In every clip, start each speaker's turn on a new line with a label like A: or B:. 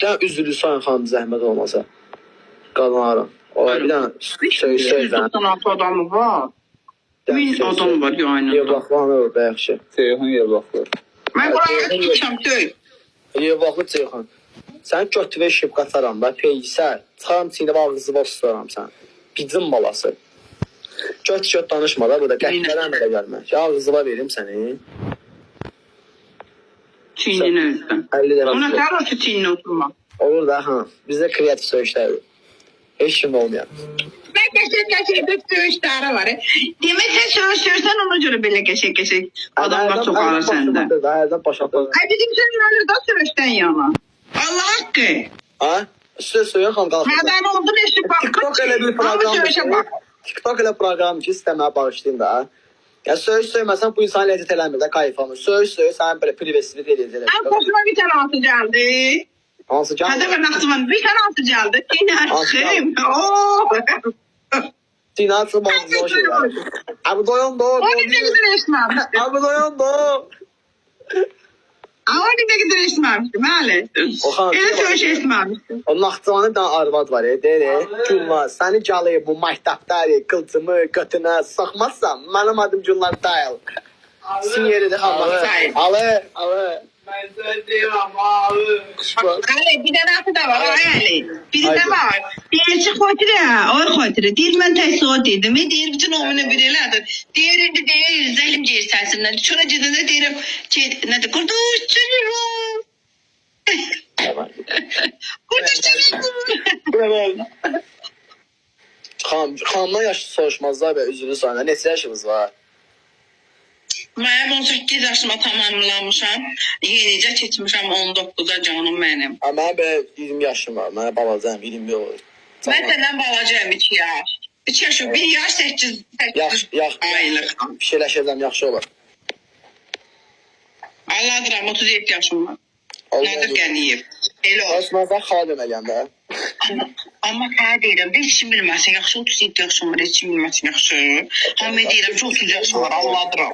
A: Ya üzülü sayın xanım zəhmət olmasa. Qadınlarım. O bir dənə söz söz dən.
B: 196 adamı var. Min adam var yani.
A: Yevlaxlanır da yaxşı.
C: Ceyhun Yevlaxlı.
B: Ben buraya gideceğim değil.
A: Yevlaxlı Ceyxan. Sən götürə işib qaçaram da peysə. Çıxaram çiynə ağzı boş tutaram sən. Picin balası. Göt göt danışma da burada qəhvərən belə gəlmə. Ya ağzıva verim səni. 50 dəfə.
B: Ona kadar ki çiğnine oturma.
A: Olur da ha. Bizdə kreativ söyüşlər. Heç kim olmayan.
B: Ben geçek bir söğüşleri var. Demek sen söğüş söğüşsen ona göre böyle geçek geçek. Adamlar çok ağır sende.
A: Hərdən başa
B: Ay bizim senin öyle de söğüşten yana. Allah hakkı.
A: Ha? Söz söyən xan qalx.
B: Nereden oldu ne şu bak.
A: TikTok elə bir
B: bak.
A: TikTok elə proqram ki, istəməyə bağışlayın da. Ya söz söyməsən bu insan ləzzət eləmir də, kayf almır. Söz söy, sənin belə privesini eləyəcək.
B: En hoşuma bir tane altı geldi.
A: Ki?
B: Hadi ben aklıma bir tane altı geldi. Yine
A: Altı
B: aşkım. Oo.
A: Sinatsı bağlı şey var. Abi doyan da.
B: O ne gider esmemiştim.
A: Abi doyan da.
B: Ne gider esmemiştim. Öyle.
A: Okan,
B: Öyle
A: şey
B: söğüş
A: var.
B: esmemiştim.
A: O Naxçıvanın bir dənə arvad var, e, deyir, Gülnar, səni calayı bu məktəbdə e, qılçımı götünə sıxmazsan, mənim adım Gülnar Dayal. Sin xanım.
B: Dayal.
A: Alı, alı.
C: Ben söyleyeyim ama.
B: Ali bir tane altı da var. Ali. Bir
A: Haydi.
B: de var. Diğer çık koytire. Or ben teyze o dedim. Ve diğer bütün omunu birilerdir. Diğerinde diğer zalim ciğer sensinden. Şuna cidden diyelim. Ne de kurduş çocuğum. Kurduş çocuğum.
A: Xanım, xanımdan yaşı soruşmazlar və üzülü sana. Neçə yaşınız var?
B: Mənim 18 yaşıma tamamlamışam. Yenicə keçmişəm 19-a canım mənim.
A: Ha, mənim belə 20 yaşım var. Mənə balacayım 21 olur.
B: Mən səndən balacayım 2 yaş. 2 yaş, 1 yaş 8
A: Yax,
B: 8
A: yax.
B: aylıq.
A: Bir şeyləşəcəm, yaxşı olar.
B: Allah adına 37 yaşım var.
A: Allah
B: Nadir Qəniyev. Elə olsun.
A: Osmanlıdan xala deməliyəm də.
B: Amma hə deyirəm, heç kim bilməsin, yaxşı 37 yaşım var, heç kim bilməsin, yaxşı. Hamı deyirəm ki, 30 yaşım var, Allah adına.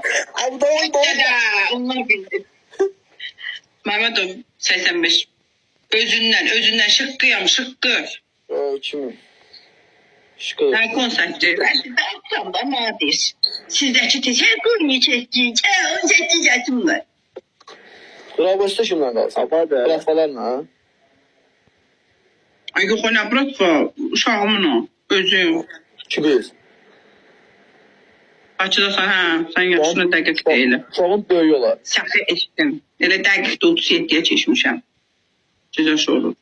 A: Abi doyan
B: Dədə, onlar bildi. Məhməd o 85. Özündən, özündən şıqqıyam, şıqqı.
A: Kim? Şıkkı.
B: Mən konseptdir. Mən sizdə atacam da nadir. Sizdəki təşəkkür neçəkcik, 18 yaşım var.
A: Robotda kimlə qalsan? Platformlarla.
B: Ay yox, o nə bırakfa, uşağımın o, özüm.
A: Kimiz?
B: Bakıdasan, hə, sən yaşına dəqiq deyil.
A: Çoğun böyük olar.
B: Səhvi eşitdim. Elə dəqiq də 37-yə keçmişəm. Olur.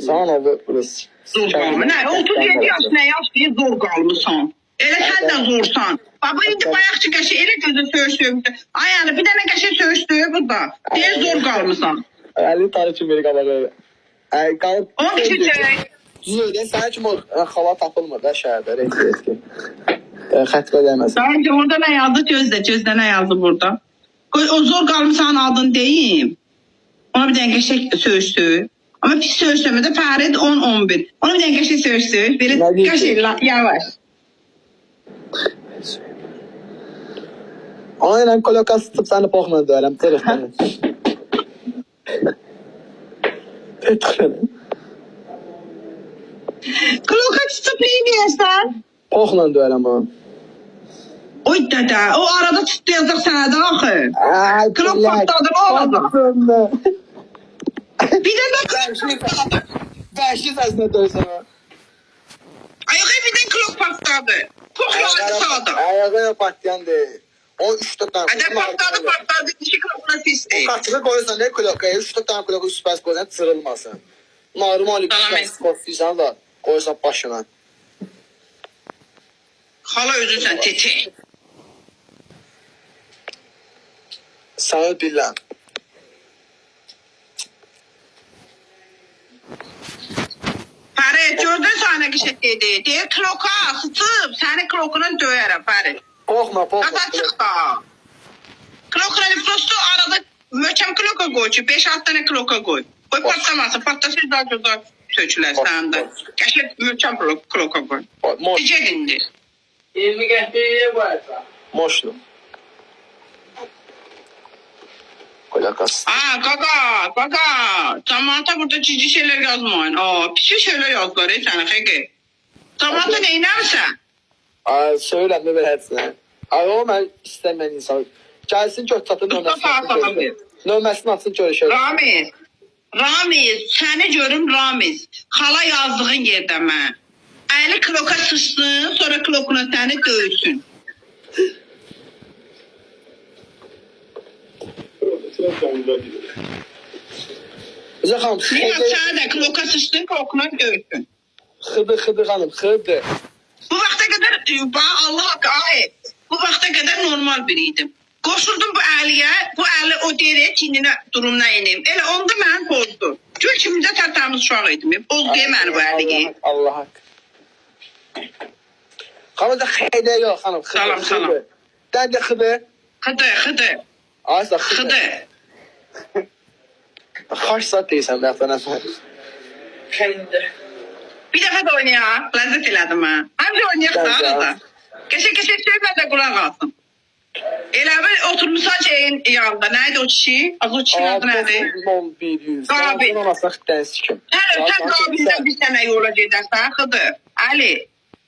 A: Sana ne bu? burası?
B: Zor qalmı. Nə, 37 yaş nə yaş deyə zor qalmısan. Elə sən də zorsan. Baba indi bayaqçı qəşə elə gözə söyüş söyübdü. Ay yəni bir dənə qəşə söyüş söyüb bu da. Deyə zor qalmısan.
A: 50 tane için beni kabağı. Ay kalıp.
B: O bir şey söyle.
A: Düzü de sen kim o hava tapılmır da. Renkli eski. Xət qədəməsi.
B: Bence orada ne yazdı gözde. Gözde ne yazdı burada. Qoy, O zor qalmısan adın deyim. Ona bir dənə qəşək söyüş söyüb. Ama pis söyüş söyləmədə Fərid 10-11. Ona bir dənə qəşək söyüş söyüb. Belə
A: Ne diyeyim ki?
B: qəşək la- yavaş.
A: Aynen koloka sıtıp seni pohla döverim. Tırıklarını. Tırıklarını.
B: Kloka tutup neyi deyəsən?
A: Pohla döverim o.
B: Oy dədə, o arada tutdu yazıq sənə də axı. Klok patladı, olacaq?
A: Patladı.
B: Bir də də
A: Vəhşi səsinə döysən o.
B: Ayağa bir də klok patladı. Poxladı sağda.
A: Ayağına patlayan deyil. O üç tane.
B: Ədə patladı, patladı. İki klokla
A: O
B: pisdir.
A: kaçını koyursan ne klokaya? Üç tane kloku üst pes koyursan çırılmasın. Normal bir pes koyursan da koyursan başına.
B: Hala özünsən tete.
A: Sana bilən.
B: Fərid, gördün sənə ki şey dedi. Deyir kloka sıçıb, səni klokuna döyərəm Fərid.
A: Qorxma, qorxma.
B: Ata çıx da. Klokla prosto arada möhkəm kloka ki, 5-6 dənə kloka qoy. Qoy patlamasın, patlasın daha gözə tökülər səndə. Qəşəng möhkəm klok- kloka qoy.
A: Moş,
B: Necə indi?
C: 20 geçtiği bu arada.
A: moşlu. Qoyaqas.
B: Aa kaka kaka. Samantha burada cici şeyler yazmayın. Aa pis şeyler yazdılar ey sana Xəqi. Samantha neynəmsən?
A: Ay, söyləmə belə hədsənə. Ay, o mən istəməyən insan. Gəlsin göt çatın
B: ver.
A: Nömrəsini atsın görüşək.
B: Ramiz. Ramiz, səni görüm Ramiz. Xala yazdığın yerdə mən. Əli kloka sıçsın, sonra klokuna səni döysün.
A: Bizə xanım,
B: Niyə səni də kloka sıçsın, klokuna döysün.
A: xıdı, xıdı xanım, xıdı.
B: Bax Allah ay, bu vaxta qədər normal biriydim. Qoşuldum bu Əliyə, bu Əli o deyir, çininə durumuna inim. Elə onda mən pozdu. Gör kimdə tərtəmiz uşaq idim. Boz deməni bu Əliyi.
A: Allah haqq. Xanım da xeydə yox xanım.
B: Salam, salam.
A: Dən də xıdı.
B: Xıdı, xıdı,
A: Aysa xıdı.
B: xıdı.
A: Kaç saat deyirsən dəfə nəfə?
C: Kendi.
B: Bir dəfə də oynayaq. Ləzzət elədim ha. Həmcə oynayaq da arada. Qəşək-qəşək söhbət də qulaq alsın. Elə bir oturmuşsa şeyin yanında. Nəydi o kişi? Az o kişinin adı nədir?
A: 1100.
B: Qabil.
A: Qabil. Anasına xitləni sikim.
B: Hə, sən Qabillə bir sənə yola gedərsən, xıdı. Əli,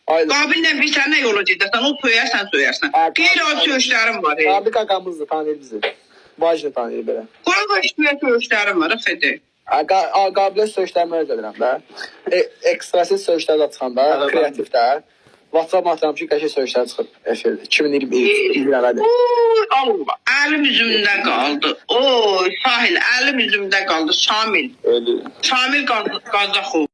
A: Aynen.
B: Qabillə bir sənə yola gedərsən, o söyərsən, söyərsən. Qeyri o söyüşlərim var.
A: Abi qaqamızdır, tanıyır bizi. Bacını tanıyır belə.
B: Qulaq işləyə söyüşlərim var, xıdı.
A: Qabilə söyüşlərimi ödədirəm də. E, ekstrasiz söyüşlər də çıxanda, kreativdə. WhatsApp atıram ki, qəşəng söyüşlər çıxıb efirdə. 2020 illərdə.
B: Oy, Allah, əlim üzümdə qaldı. Oy, sahil, əlim üzümdə qaldı. Şamil.
A: Öyle.
B: Şamil Qaz- Qazaxov.